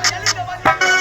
காவிரி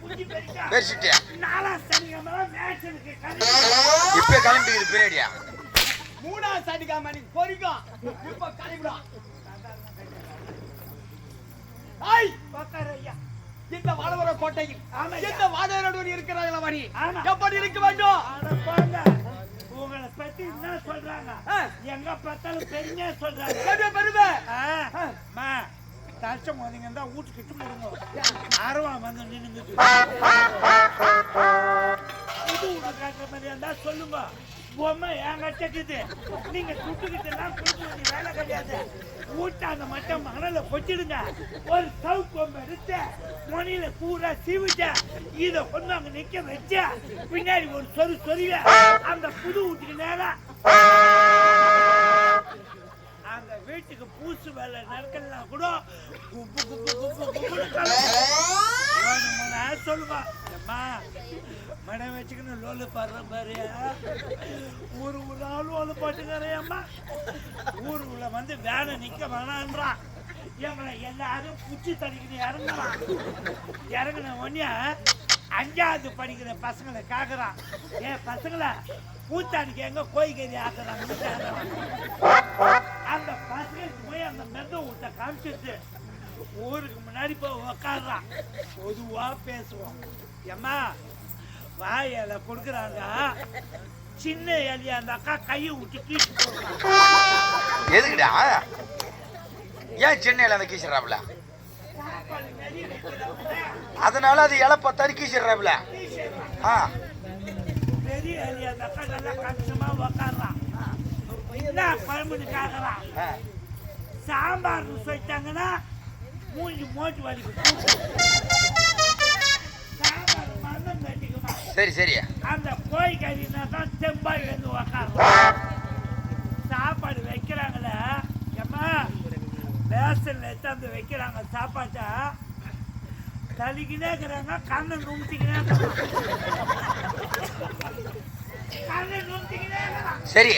குஞ்சு சனிக்கிழமை பெருக்கா. பெருசிட்டு சனிக்கிழமை இப்ப கிளம்பிக்குது பின்னாடியா? மூணாம் சனிக்காம நீ பொறிக்கும் இப்ப ஐயா இந்த வாழவர கோட்டையில். இந்த வாழவரோடு இருக்கிறாங்களா மணி. எப்படி இருக்க வேண்டும்? உங்களை பத்தி என்ன சொல்றாங்க. எங்க பார்த்தாலும் பெருமையா சொல்றாங்க. பெருமை தச்சம் போதீங்க தான் வீட்டுக்கு முடுங்க ஆர்வா வந்து புது வீடு காட்டுற மாதிரி இருந்தா சொல்லுங்க. பொம்மை என் கட்டக்குது நீங்க சுட்டுக்கிட்டு எல்லாம் கொடுக்க வேண்டிய வேலை கிடையாது. ஊட்டாந்த மட்டும் மணல கொச்சிடுங்க ஒரு சவு கொம்பை எடுத்து மணியில பூரா சீவிட்ட. இத கொண்டு அங்க நிக்க வச்ச. பின்னாடி ஒரு சொரு சொருவ அந்த புது வீட்டுக்கு நேரா. அந்த வீட்டுக்கு பூசு வேலை நறுக்கலாம் கூட குப்பு குப்பு குப்பு குப்புன்னு கலக்கும். சொல்லுவா அம்மா மடம் வச்சுக்கணும் லோலு பாடுற பாரு ஊரு ஊரா லோலு பாட்டுக்கிறேன் அம்மா ஊருக்குள்ள வந்து வேலை நிக்க வேணான்றான் எங்களை எல்லாரும் புச்சி தடிக்கணும் இறங்கலாம் இறங்கின உடனே அஞ்சாவது படிக்கிற பசங்களை காக்குறான். ஏன் பசங்களை பூத்தாடிக்கு எங்க கோய்கறி ஆக்குறாங்கன்னு கேக்குறான். அந்த பசங்களுக்கு போய் அந்த மெத்த வீட்டை காமிச்சிட்டு ஊருக்கு முன்னாடி போய் உக்காடுறான் பொதுவா பேசுவோம். ஏம்மா வாயில கொடுக்குறாங்க. சின்ன எலியா அந்த அக்கா கையை விட்டு போடுறான் எதுக்குடா? ஏன் சென்னையில அந்த கீசிடுறாப்புல அதனால அது இலை பத்தாரு கீசிடுறாப்புல ஆ. பெரிய எலியா அந்த அக்கா நல்லா கஷ்டமா உக்காடுறான் என்ன குழம்புன்னு கேக்குறான் ஆ. சாம்பார்னு சொல்லிட்டாங்கன்னா மூஞ்சி மோட்டு வலிக்கும்? சாம்பார் மந்தம் கட்டிக்குமா? சரி சரி. அந்த கோழி கறினா தான் தெம்பா எழுந்து உக்காடுறோம் சாப்பாடு வைக்கிறாங்களே ஏம்மா? பேசன்ல எடுத்தாந்து வைக்கிறாங்க சாப்பாட்டை. தலிக்கினே இருக்கிறாங்க கண்ணை நும்பிக்கினே கண்ணை நும்பிக்கினே இருக்கிறான் சரி.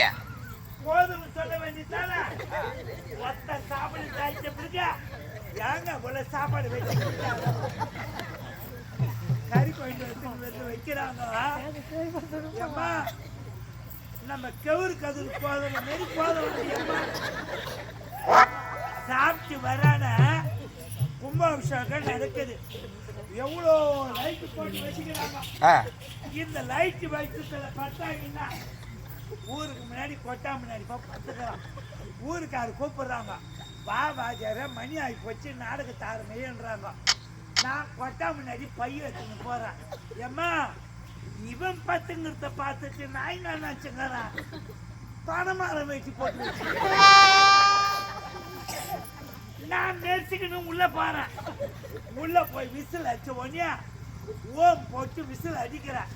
போதும் சொல்ல வேண்டியதானே ஒத்த சாப்பாடு தாய்ச்ச பிடிக்க. ஏங்க போல சாப்பாடு வச்சு கறி எடுத்து வந்து வைக்கிறாங்க. நம்ம கவுரு கதிர் போதும் மாரி போதும் அம்மா சாப்பிட்டு வரான கும்பாபிஷேகம் நடக்குது. எவ்வளோ லைட் போட்டு வச்சுக்கிறாங்க. இந்த லைட் வெளிச்சத்துல பட்டாங்கன்னா ஊருக்கு முன்னாடி கொட்டா முன்னாடி போய் பத்துக்கிறான் ஊருக்காரு கூப்பிடுறாங்க. வா வாஜார மணி ஆகி போச்சு நாடக தாரமையன்றாங்க. நான் கொட்டா முன்னாடி பைய வச்சுன்னு போகிறேன் ஏம்மா இவன் பத்துங்கிறத பார்த்துட்டு நான் என்ன நினச்சுங்கிறான் பணமரம் வச்சு போட்டு நான் வச்சுக்கணும் உள்ள போறேன். உள்ள போய் விசில் அடிச்ச உடனே ஓம் போட்டு விசில் அடிக்கிறேன்.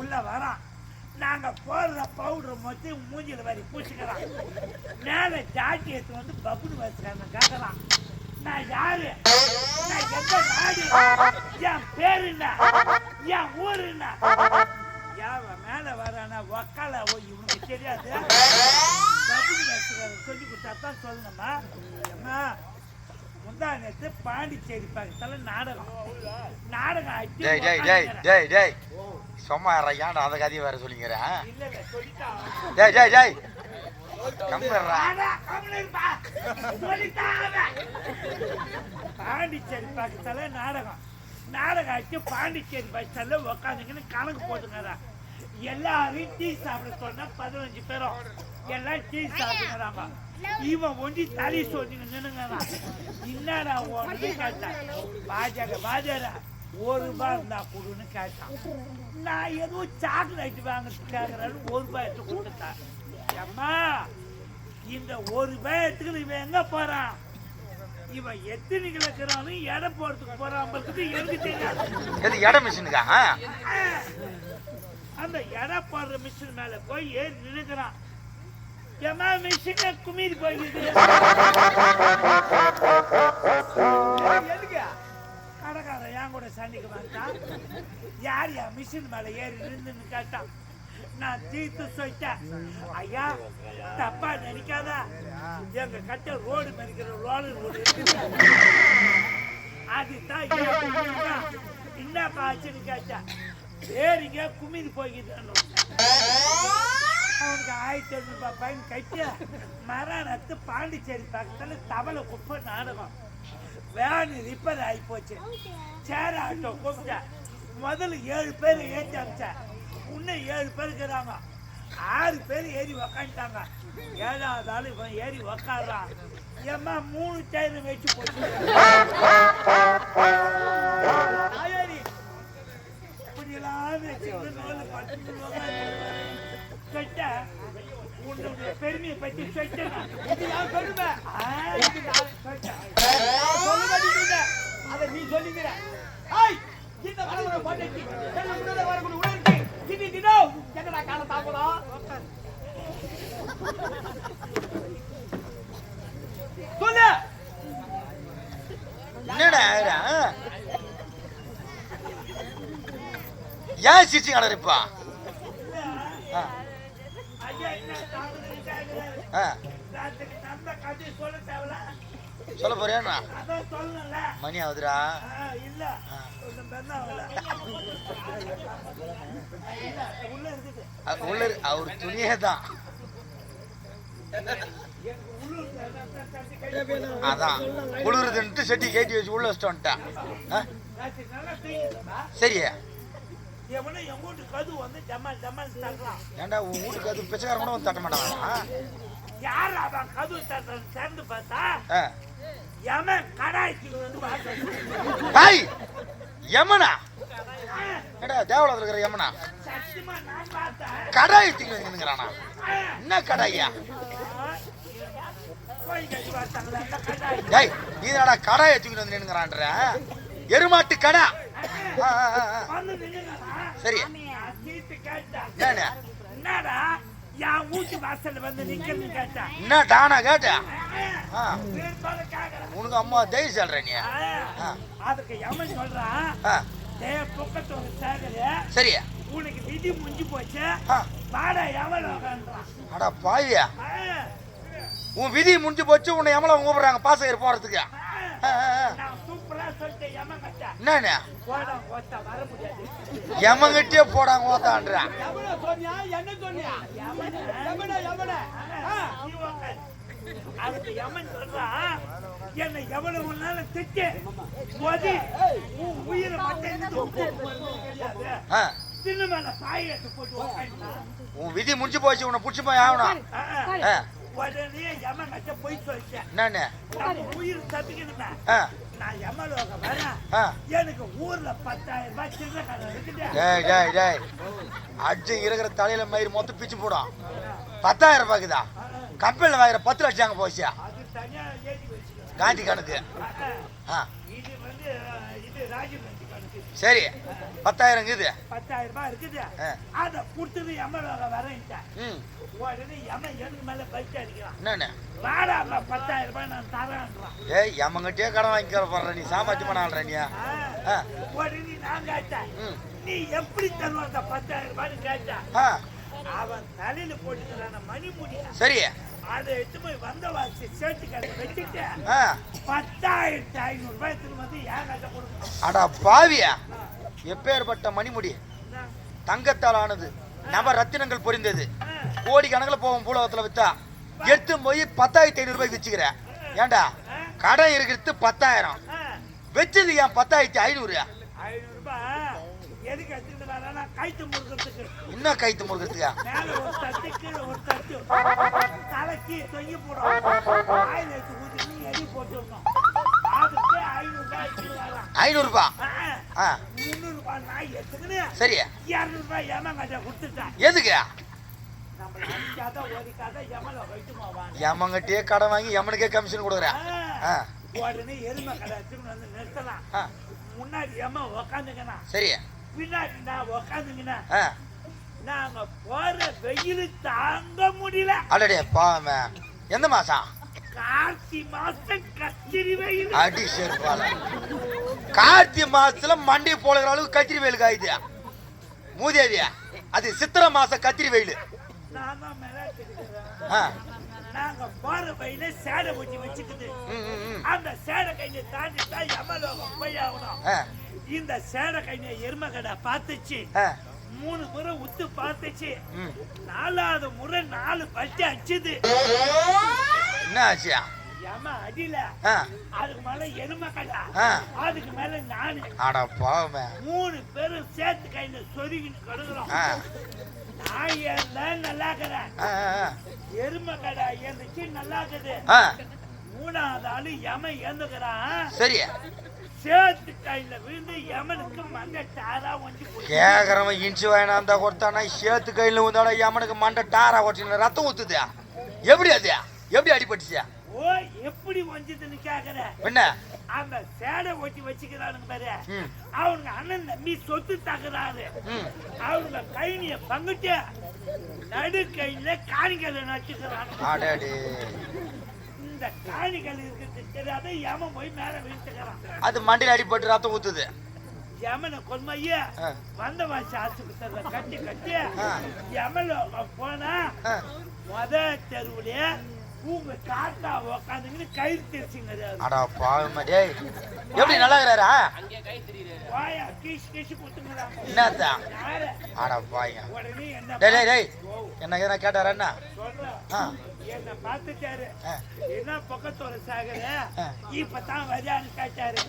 உள்ள வரான். நாங்க போடுற பவுடர் மொத்தம் மூஞ்சில வரி பூசிக்கிறான் மேல ஜாக்கியத்து வந்து பப்புனு வச்சுக்காரன் கேட்கலாம். நான் யாரு? நான் எந்த நாடு? என் பேரு என்ன? என் ஊரு என்ன? யாவ மேல வரானா? ஒக்கால ஓ இவனுக்கு தெரியாது. பபுன்னு வச்சுக்காரன் சொல்லி கொடுத்தா தான் சொல்லணுமா? அம்மா முந்தா நேத்து பாண்டிச்சேரி பக்கத்துல நாடகம். நாடகம் ஆச்சு டேய் டேய் டேய் டேய் டேய். சும்மா ஏன்டா அந்த கதையை வேற சொல்லிக்கிறேன் டேய் டேய் டேய். பாண்டிச்சேரி பக்கத்துல நாடகம். நாடகம் ஆச்சு பாண்டிச்சேரி பஸ் ஸ்டாண்ட்ல உக்காந்துக்கின்னு கணக்கு போட்டுங்கிறா எல்லாரும் டீ சாப்பிட சொன்னா பதினஞ்சு பேரும். எல்லாம் டீ சாப்பிடுறாங்க இவன் ஒண்டி தலி சொல்லி நின்னுங்கிறான் என்னடா ஒன்று கேட்டான் பாஜக பாஜக ஒரு ரூபாய் இருந்தா கொடுன்னு கேட்டான் நான் ஏதோ சாக்லேட் வாங்க கேட்கறேன்னு ஒரு ரூபாய் எடுத்து கொடுத்துட்டேன் அம்மா இந்த ஒரு ரூபாய் எடுத்துக்கிட்டு இவன் எங்க போறான்? இவன் எத்தனை கிழக்கிறான்னு எடை போறதுக்கு போறான் எனக்கு தெரியாது. எது இட மிஷினுக்கா? அந்த எடை போடுற மிஷின் மேல போய் ஏறி நின்னுக்கிறான். ஏமா மிஷினை குமிது போயிடுது கடைக்காரன் என் கூட சண்டைக்கு வந்தான் யார் யா மிஷின் மேல ஏறி நின்றுன்னு கேட்டான் நான் தீர்த்து சொல்லிட்டேன் ஐயா தப்பா நினைக்காதா எங்க கட்ட ரோடு மறிக்கிற ரோடு ரோடு அதுதான் என்ன ஆச்சுன்னு கேட்டேன் ஏறிங்க குமிது போய்கிட்டு அவனுக்கு ஆயிரத்தி ஐநூறு ரூபாய் பையன் கட்டி மரணத்து பாண்டிச்சேரி பக்கத்தில் தவளை குப்பை நாடகம். வேன் ரிப்பேர் ஆகி போச்சு. சேர ஆட்டோ கூப்பிட்டேன் முதல்ல ஏழு பேர் ஏற்றி அமிச்சேன் இன்னும் ஏழு பேர் இருக்கிறாங்க. ஆறு பேர் ஏறி உக்காந்துட்டாங்க. ஏழாவது ஆள் இவன் ஏறி உக்காடுறான் ஏம்மா மூணு டயர் வச்சு போச்சு. ஏன் கடறிப்பா சொல்ல போறியா மணி ஆகுதுரா உள்ள அவர் துணியே தான். அதான். குளிருதுன்ட்டு செட்டி கேட்டி வச்சு உள்ள வச்சுட்டு வந்துட்டேன். ஆ? எவனோ என் வீட்டு கதவு வந்து ஜமால் ஜமால் தட்டுறான். ஏன்டா உன் வீட்டுக்கு அது பிச்சைக்காரன் கூட வந்து தட்ட மாட்டானா? யார் அவன் கதவு தட்டுறான்னு திறந்து பார்த்தா? ஆ. எவன் கடாய்க்கு வந்து ஹாய் யமனா? ஏடா தேவலத்தில் இருக்கிற யமனா? கடாய் வந்துங்கிறானா என்ன கடாயா? டேய் நீ என்னடா கடாயை வந்து நின்னுங்கிறான்ற எருமாட்டு கடா. சரி. சீட்டு? என்னடா? என் வீட்டு வாசல்ல வந்து நிக்கணும்னு கேட்டேன் என்ன டானா கேட்ட. உனக்கு அம்மா தைரிய சொல்ற நீ. அதுக்கு எவன் சொல்றான் பக்கத்தோட சேகரு. சரி. உனக்கு விதி முடிஞ்சு போச்சு. ஆ. வாடா உக்காந்துறான் அடா பாவியா. உன் விதி முடிஞ்சு போச்சு உன்னை எமல கூப்பிடுறாங்க பாசகர் போறதுக்கு? என்னண்ணே? எமங்கிட்டே போடாங்க ஓத்தான்ற. அதுக்கு எமன் சொல்றான் என்னை எவ்வளவு நாள் திட்டு. மோதி உன் உயிரை. உன் விதி முடிஞ்சு போச்சு உன்னை புடிச்சு போய் ஆகணும். உடனே எமன் போய் சொல்லிட்டேன். உயிர் தப்பிக்கணுமே. நான் எமலோக வரேன். ஆ. எனக்கு ஊர்ல பத்தாயிரம் ரூபாய் சில்லறை கடை இருக்குது. டேய் டேய் டேய். அடிச்சு இருக்கிற தலையில மயிர் மொத்தம் பிச்சு போடும். பத்தாயிரம் ரூபாய்க்குதா? கம்பெனியில் வாங்குற பத்து லட்சம் அங்கே போச்சு அது தனியா ஏற்றி வச்சுக்கிறேன் காந்தி கணக்கு. ஆ, சரி. பத்தாயிரம் இருக்குது. பத்தாயிரம் ரூபாய் இருக்குது. அதை கொடுத்தது உடனே எம்மன் எனக்கு மேல பைக் அடிக்கிறான் என்னண்ணே? வாடா பத்தாயிரம் ரூபாய் நான் தரேன்றான் ஏய் எம்மங்கிட்டே கடன் வாங்கிக்கிற போடுற நீ சாமர்த்தியமா நாள்ற நீ. ஆ. ஆ. உடனே நான் கேட்டேன். நீ எப்படி தருவ அந்த பத்தாயிரம் ரூபாய்னு கேட்டேன். அவன் தலையில போட்டுக்கிறான மணிமுடியா சரி. அதை எடுத்து போய் வந்த வாசி சேர்த்து கடை வச்சுட்டு பத்தாயிரத்தி ஐநூறு ரூபாய் எடுத்துட்டு வந்து ஏன் கட்ட கொடுக்கணும். அடா பாவியா? எப்பேற்பட்ட மணிமுடி? தங்கத்தால் ஆனது நவ ரத்தினங்கள் பொரிந்தது. கோடி கணக்குல போவோம் பூலகத்துல வித்தா எடுத்து போய் பத்தாயிரத்தி ஐநூறு ரூபாய்க்கு வச்சுக்கிற ஏன்டா கடன் இருக்கிறது பத்தாயிரம். வச்சது ஏன் பத்தாயிரத்தி ஐநூறு? வரேன்னா கைத்து அதுக்கு ஐநூறு ரூபாய் எடுத்துட்டு வரலாம். ஐநூறு ரூபாய் ஆ. ஆ. முந்நூறு ரூபாய் நான் எடுத்துக்கினேன் சரி இரநூறு ரூபாய் ஏமாங்காட்ட கொடுத்துட்டேன். எதுக்கு? எம்மங்கிட்டே கடன் வாங்கி எம்மனுக்கே கமிஷன் கொடுக்குற. ஆ உடனே எருமை கடை வந்து நிறுத்தலாம். முன்னாடி எம்ம உக்காந்துங்கண்ணா சரி. பின்னாடி நான் உக்காந்துங்கண்ணா நாங்க போற வெயில் தாங்க முடியல. அடடே பாவமே. எந்த மாசம்? கார்த்தி மாசம் கத்திரி வெயில். அடி செருப்பால. கார்த்திகை மாசத்துல மண்டி போடுற அளவுக்கு கத்திரி வெயில் காயுது மூதேவியா அது சித்திரை மாசம் கத்திரி வெயில். நாங்க போற வெயில சேடை ஊட்டி வச்சுக்குது. அந்த சேடை கையை தாண்டி தான் எமலோகம் போய் ஆகணும் இந்த சேடை கையை எருமை கடை பார்த்துச்சு மூணு முறை உத்து பார்த்துச்சு. நாலாவது முறை நாலு பட்டு அடிச்சுது. என்ன ஆச்சியா ஏமா அடியில? அதுக்கு மேல எருமை கடை ஆ. அதுக்கு மேல நானு. அட பாவமே. மூணு பேரும் சேர்த்து கையில சொருகின்னு கடுக்குறோம். நான் ஏன்ல நல்லா இருக்கிறேன். ஆ, ஆ, எருமை கடை இருந்துச்சு நல்லா இருக்குது. மூணாவது ஆளு யமன் ஏந்துக்கிறான் சரி. சேத்து கையில விழுந்து யமனுக்கு மங்க டாரா போச்சு கேக்குறவன் இன்ச்சு வாங்கினா கொடுத்தானா? சேத்து கையில வந்தாடா எமனுக்கு மண்டை டாரா ஓட்டின ரத்தம் ஊத்துது? எப்படி அது? எப்படி அடிபட்டுச்சு? ஓ எப்படி வஞ்சதுன்னு கேக்குற? என்ன? அந்த சேடை ஒட்டி வச்சுக்கிறானுங்க பாரு. அவனுங்க அண்ணன் தம்பி சொத்து தகுறாரு ம். அவங்க கைனிய பங்கிட்டு நடு கையில காணிகளை நட்டுக்கிறான். இந்த காணிகள் இருக்கிறது தெரியாத யம போய் மேல வீழ்த்துக்கிறான். அது மண்டையில் அடிபட்டு ரத்தம் ஊத்துது. யமனை கொன்மைய. வந்த வாசி ஆஸ்பத்திரியில கட்டி கட்டி. யமல போனா முத தெருவுல உங்க தாத்தா உக்காந்துங்கன்னு கயிறு தெரிச்சுங்க அட பாவமே டேய் எப்படி நல்லா இருக்கிறாரா? வாயா என்னத்தா? யாரு? அட என்ன டேய் டேய் என்ன கேட்டாரா என்ன? என்ன பார்த்துட்டாரு. என்ன பக்கத்தோட சாகர? ஆ. இப்பதான் வரியான்னு கேட்டாரு.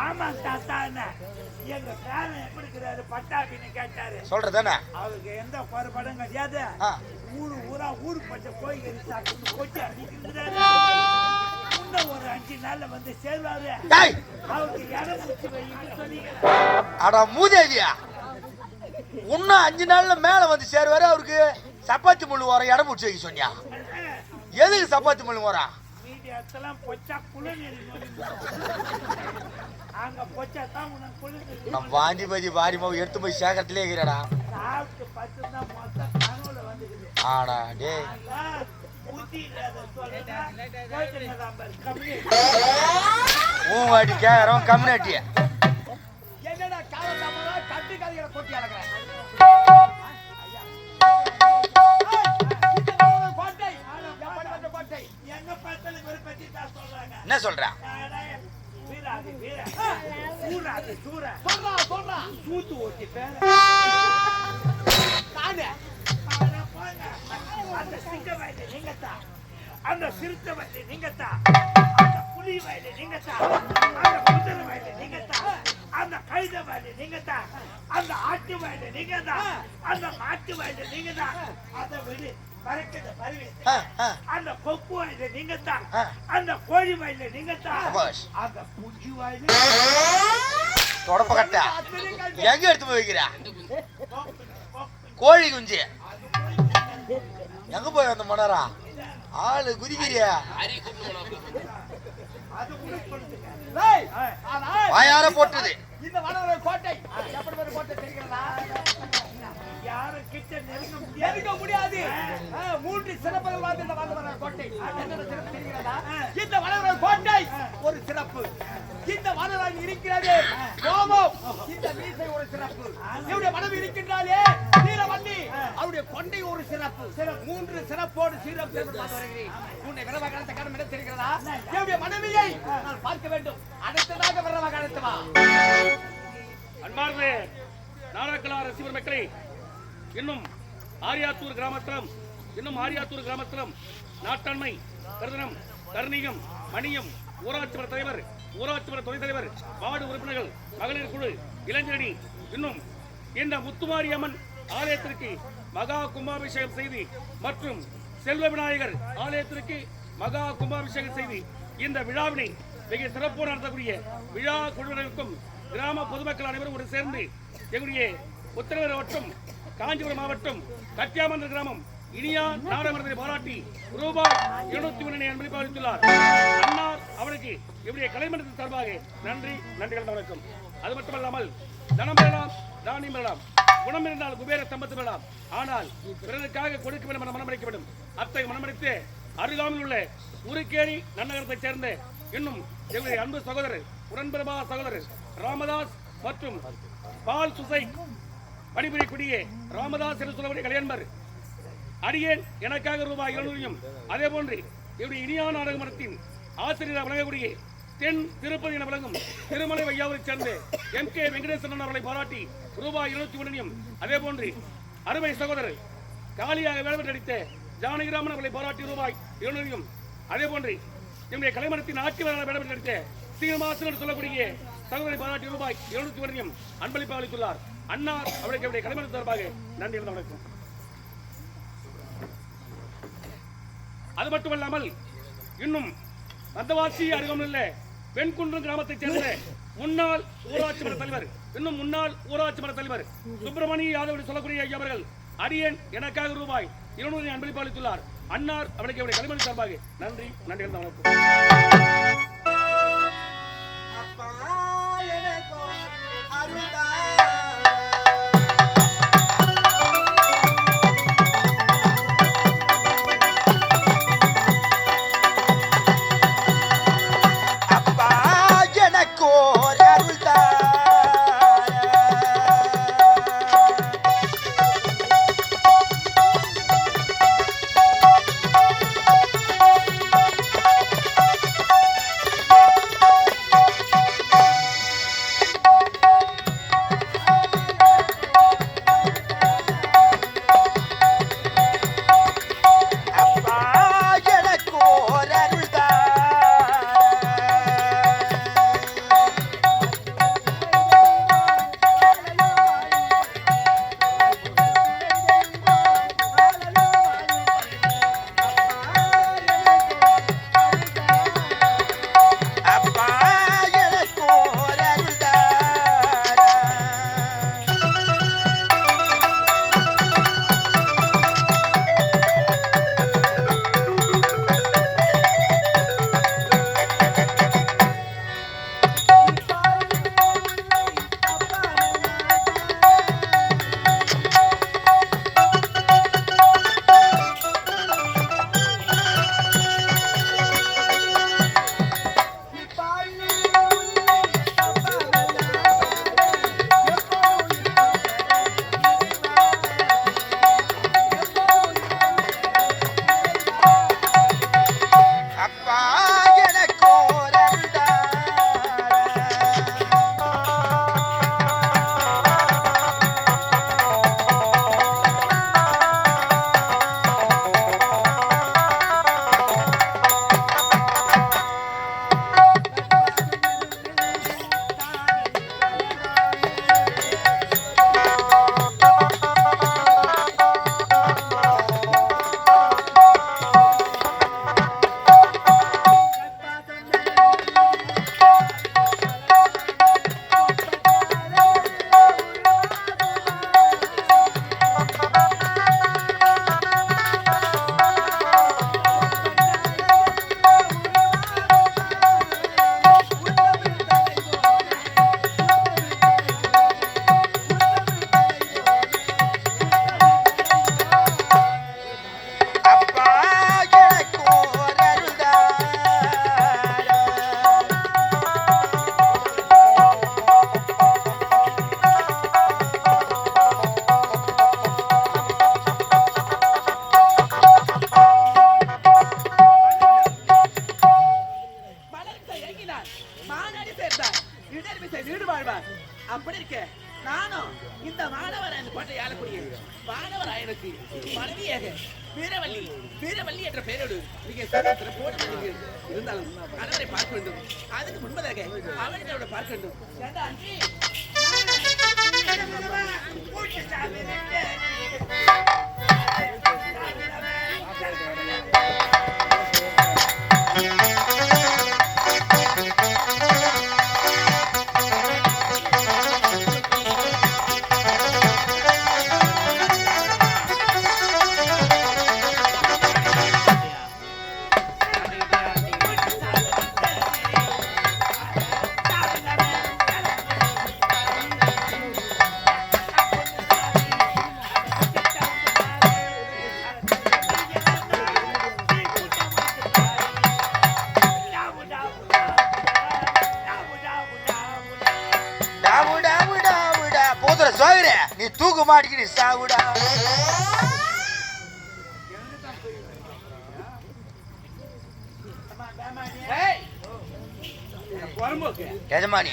ஆமா தாத்தா என்ன எங்க பேரன் எப்படி இருக்கிறாரு? பட்டாபின்னு கேட்டாரு. சொல்றதானே அவருக்கு எந்த குறைபாடும் கிடையாது. ஊரு ஊரா ஊரு பச்ச கோயில் சாப்பிட்டு கொட்டி அடிக்கிறாரு இன்னும் ஒரு அஞ்சு நாள்ல வந்து சேர்வாரு. அவருக்கு இடம் பிடிச்சி வைன்னு சொல்லிக்கிறேன் அட மூதேவியா! இன்னும் அஞ்சு நாள்ல மேல வந்து சேருவாரு அவருக்கு சப்பாத்தி முள்ளு வர இடம் பிடிச்சி வைக்க சொன்னியா? எதுக்கு சப்பாத்தி உனக்கு குளிர் நம்ம வாந்திபதி வாரிமாவை எடுத்து போய் சேகரத்திலே இருக்கிறாடா. ஆடா கம்மி உன் வாடி கேக்குறவன் கம்யூனிட்டி என்ன போங்க. அந்த சிங்க வயலு நீங்கத்தான் அந்த சிறுத்தை வயலு நீங்கத்தான் அந்த புலி வயலு நீங்கத்தான் அந்த குதிரை வயலு அந்த கழுத வயலு நீங்கத்தான் அந்த ஆட்டு வயலு நீங்கதான் அந்த மாட்டு வயலு நீங்கதான் அதை விடு. பருவி ஆ. அந்த வயலு நீங்கத்தான் ஆ. அந்த கோழி வயலு நீங்கத்தான் சபாஷ். அந்த குஞ்சு வயலு தொடப்ப கட்டா. எங்க எடுத்து போய் வைக்கிற. கோழி குஞ்சு. எங்க போய் வந்த மணரா ஆளு குதிக்கிறியா? வாயார போட்டுது. இந்த வடவரை கோட்டை. எப்படி ஒரு கோட்டை தெரிகிறதா? யாரும் கிட்ட நெருங்க. எதுக்க முடியாது மூன்று சிறப்புகள் வாழ்ந்த இந்த வடவரை கோட்டை. என்னென்ன சிறப்பு தெரிகிறதா? இந்த வடவரை கோட்டை ஒரு சிறப்பு. இந்த வடவரை இருக்கிறது கோபம் இந்த மீசை ஒரு சிறப்பு. இவருடைய மனம் இருக்கின்றாலே கொண்டை ஒரு சிறப்பு. மூன்று சிறப்போடு சீரம் சேர்ந்து வருகிறேன் உன்னை விரவகாலத்தை கடன் என தெரிகிறதா என்னுடைய மனைவியை நான் பார்க்க வேண்டும். அடுத்ததாக விரவகாலத்து வா. அன்பார்ந்த நாடாக்கலா ரசிகர் மக்களை இன்னும் ஆரியாத்தூர் கிராமத்திலும் இன்னும் ஆரியாத்தூர் கிராமத்திலும் நாட்டாண்மை கருதனம் கருணியம் மணியம் ஊராட்சி மன்ற தலைவர் ஊராட்சி மன்ற துணைத் தலைவர் வார்டு உறுப்பினர்கள் மகளிர் குழு இளைஞரணி இன்னும் இந்த முத்துமாரியம்மன் ஆலயத்திற்கு மகா கும்பாபிஷேகம் செய்தி மற்றும் செல்வ விநாயகர் ஆலயத்திற்கு மகா கும்பாபிஷேகம் செய்தி. இந்த விழாவினை மிக சிறப்போடு நடத்தக்கூடிய விழா குழுவினருக்கும் கிராம பொதுமக்கள் அனைவரும் ஒரு சேர்ந்து எங்களுடைய உத்தரவு மாவட்டம் காஞ்சிபுரம் மாவட்டம் கட்டியாமன்ற கிராமம் இனியா நாடகத்தை பாராட்டி ரூபாய் இருநூத்தி ஒன்று அன்பளிப்பு அளித்துள்ளார். அன்னார் அவருக்கு இவருடைய கலைமன்றத்தின் சார்பாக நன்றி நன்றிகள் வணக்கம். அது மட்டுமல்லாமல் தனம் பெறலாம் தானியம் பெறலாம் குணம் இருந்தால் குபேர சம்பத்து பெறலாம். ஆனால் பிறருக்காக கொடுக்க வேண்டும் என மனமடைக்க வேண்டும் அத்தகைய மனமடைத்து அருகாமையில் உள்ள உருக்கேணி நன்னகரத்தைச் சேர்ந்த இன்னும் எங்களுடைய அன்பு சகோதரர் உடன்பிரபா சகோதரர் ராமதாஸ் மற்றும் பால் சுசை பணிபுரியக்கூடிய ராமதாஸ் என்று சொல்லக்கூடிய கலையன்பர் அடியேன் எனக்காக ரூபாய் இருநூறையும். அதே போன்று இவருடைய இனியான நாடக மரத்தின் ஆசிரியராக வழங்கக்கூடிய தென் திருப்பதி என விளங்கும் திருமலை வையாவை சேர்ந்த எம். கே. வெங்கடேசன் அவர்களை பாராட்டி ரூபாய் இருநூத்தி ஒன்றையும் அதே போன்று அருமை சகோதரர் காலியாக வேலைப்பட்டு நடித்த ஜானகிராமன் அவர்களை பாராட்டி ரூபாய் இருநூறையும் அதே போன்று என்னுடைய கலைமரத்தின் ஆட்சி வேளாளர் வேலைப்பட்டு நடித்த சீனிவாசன் என்று சொல்லக்கூடிய சகோதரை பாராட்டி ரூபாய் இருநூத்தி ஒன்றையும் அன்பளிப்பு அளித்துள்ளார். அண்ணா அவருக்கு அவருடைய கலைமரத்து தொடர்பாக நன்றி இருந்த வணக்கம். அது மட்டுமல்லாமல் இன்னும் வந்தவாசி இல்லை. வெண்குன்று கிராமத்தைச் சேர்ந்த முன்னாள் ஊராட்சி மன்ற தலைவர் இன்னும் முன்னாள் ஊராட்சி மன்ற தலைவர் சுப்பிரமணிய யாதவ் சொல்லக்கூடிய ஐயா அவர்கள் அடியேன் எனக்காக ரூபாய் இருநூறு அன்பளிப்பு அளித்துள்ளார். அன்னார் அவருக்கு அவருடைய கலைமணி சார்பாக நன்றி நன்றி அந்த வணக்கம். மாட்டிக்கிட்டு எஜமானி.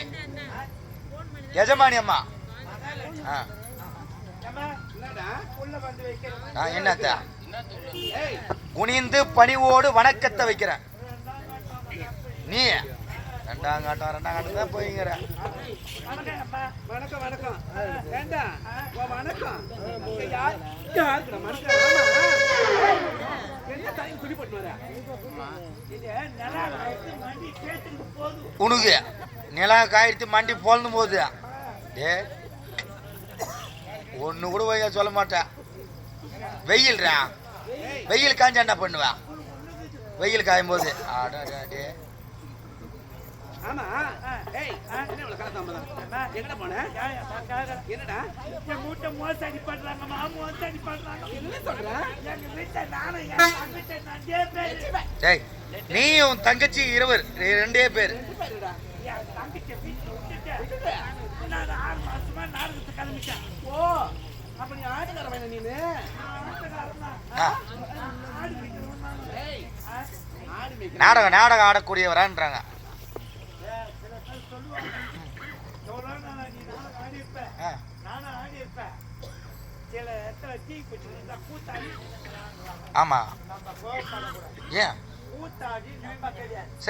எஜமானி அம்மா. ஆ. என்னடா? என்னத்த குனிந்து பணிவோடு வணக்கத்தை வைக்கிறேன். நீ? ரெண்டாம் காட்டம் ரெண்டாம் காட்டம் தான் போய்ங்கிற. வணக்கம் வணக்கம். ஏண்டா? வணக்கம். உனக்கு நிலம் காய்ச்சி மண்டி பொழந்து போகுது. ஏ ஒன்று கூட போய் சொல்ல மாட்டேன். வெயில்ரா? வெயில் காஞ்சா என்ன பண்ணுவேன் வெயில் காயும் போது அடடே ஆமா. ஏய் என்ன இவ்வளவு கலத்தாமதான் எங்கடா போன? என்னடா? இந்த மூட்டை மோசடி பண்றாங்கம்மா மோசடி பண்றாங்க. என்ன சொல்ற? எங்க வீட்டை நானும் என் தங்கச்சி நன்றே பேரு. டேய் நீயும் தங்கச்சி இருவர் ரெண்டே பேர். என் தங்கச்சி வீட்டுல விட்டுட்டு நான் ஆறு மாசமா நாடகத்துக்கு கிளம்பிட்டேன். ஓ அப்ப நீ ஆட்டக்காரன் தான். நான். நாடகம் நாடகம் ஆடக்கூடியவரான்றாங்க ஏ, சில பேர் சொல்லுவாங்க எவ்வளோ நாள் நீ நாடகம் ஆடி இருப்ப ஆ, நானும் ஆடி இருப்பேன் சில இடத்துல தீ கூத்தாடி கோவப்படக்கூடாது ஏன்? கூத்தாடி நம்ம கிடையாது சரி.